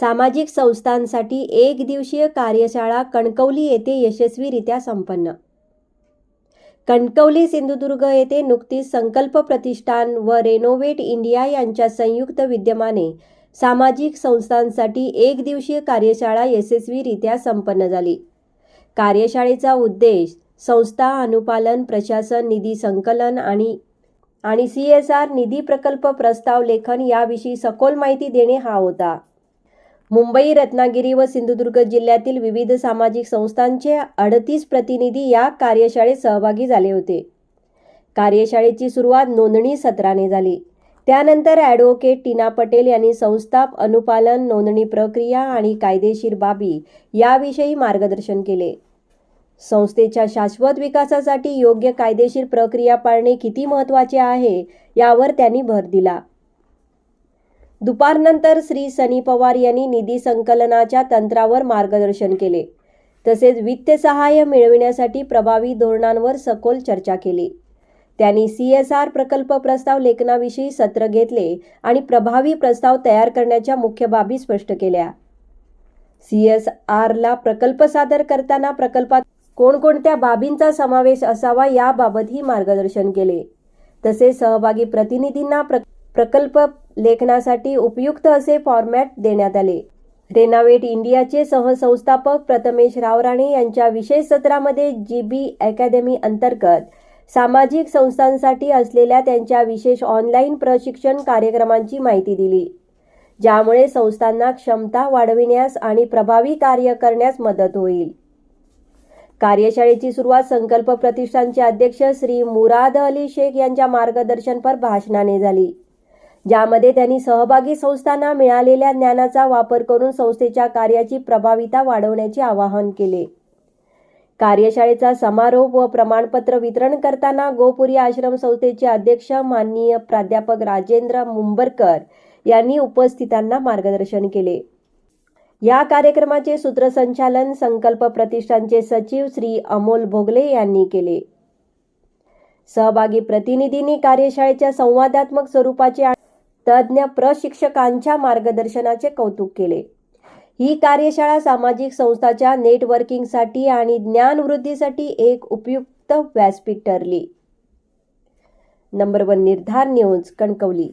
सामाजिक संस्थांसाठी एक दिवसीय कार्यशाळा कणकवली येथे यशस्वीरित्या संपन्न. कणकवली सिंधुदुर्ग येथे नुकतीच संकल्प प्रतिष्ठान व रेनोव्हेट इंडिया यांच्या संयुक्त विद्यमाने सामाजिक संस्थांसाठी एक दिवसीय कार्यशाळा यशस्वीरित्या संपन्न झाली. कार्यशाळेचा उद्देश संस्था अनुपालन प्रशासन निधी संकलन आणि आणि सी एस आर निधी प्रकल्प प्रस्ताव लेखन याविषयी सखोल माहिती देणे हा होता. मुंबई रत्नागिरी व सिंधुदुर्ग जिल्ह्यातील विविध सामाजिक संस्थांचे अडतीस प्रतिनिधी या कार्यशाळेत सहभागी झाले होते. कार्यशाळेची सुरुवात नोंदणी सत्राने झाली. त्यानंतर ॲडव्होकेट टीना पटेल यांनी संस्थाप अनुपालन नोंदणी प्रक्रिया आणि कायदेशीर बाबी याविषयी मार्गदर्शन केले. संस्थेच्या शाश्वत विकासासाठी योग्य कायदेशीर प्रक्रिया पाळणे किती महत्त्वाचे आहे यावर त्यांनी भर दिला. दुपारनंतर श्री सनी पवार यांनी निधी संकलनाच्या तंत्रावर मार्गदर्शन केले. तसेच वित्त सहाय्य मिळविण्यासाठी प्रभावी धोरणांवर सखोल चर्चा केली. त्यांनी सी एस आर प्रकल्प प्रस्ताव लेखनाविषयी सत्र घेतले आणि प्रभावी प्रस्ताव तयार करण्याच्या मुख्य बाबी स्पष्ट केल्या. सी एस आरला प्रकल्प सादर करताना प्रकल्पात कोणकोणत्या बाबींचा समावेश असावा याबाबतही मार्गदर्शन केले. तसेच सहभागी प्रतिनिधींना प्र प्रकल्प लेखनासाठी उपयुक्त असे फॉर्मॅट देण्यात आले. रेनावेट इंडियाचे सहसंस्थापक प्रथमेश रावराणे यांच्या विशेष सत्रामध्ये जी बी अकॅदमी अंतर्गत सामाजिक संस्थांसाठी असलेल्या त्यांच्या विशेष ऑनलाईन प्रशिक्षण कार्यक्रमांची माहिती दिली. ज्यामुळे संस्थांना क्षमता वाढविण्यास आणि प्रभावी कार्य करण्यास मदत होईल. कार्यशाळेची सुरुवात संकल्प प्रतिष्ठानचे अध्यक्ष श्री मुराद अली शेख यांच्या मार्गदर्शनपर भाषणाने झाली. ज्यामध्ये त्यांनी सहभागी संस्थांना मिळालेल्या ज्ञानाचा वापर करून संस्थेच्या कार्याची प्रभाविता वाढवण्याचे आवाहन केले. कार्यशाळेचा समारोप व प्रमाणपत्र वितरण करताना गोपुरी आश्रम संस्थेचे अध्यक्ष माननीय प्राध्यापक राजेंद्र मुंबरकर यांनी उपस्थितांना मार्गदर्शन केले. या कार्यक्रमाचे सूत्रसंचालन संकल्प प्रतिष्ठानचे सचिव श्री अमोल भोगले यांनी केले. सहभागी प्रतिनिधींनी कार्यशाळेच्या संवादात्मक स्वरूपाचे तज्ज्ञ प्रशिक्षकांच्या मार्गदर्शनाचे कौतुक केले. ही कार्यशाळा सामाजिक संस्थाच्या नेटवर्किंगसाठी आणि ज्ञानवृद्धीसाठी एक उपयुक्त व्यासपीठ ठरली. Number one Nirdhar news Kankavli.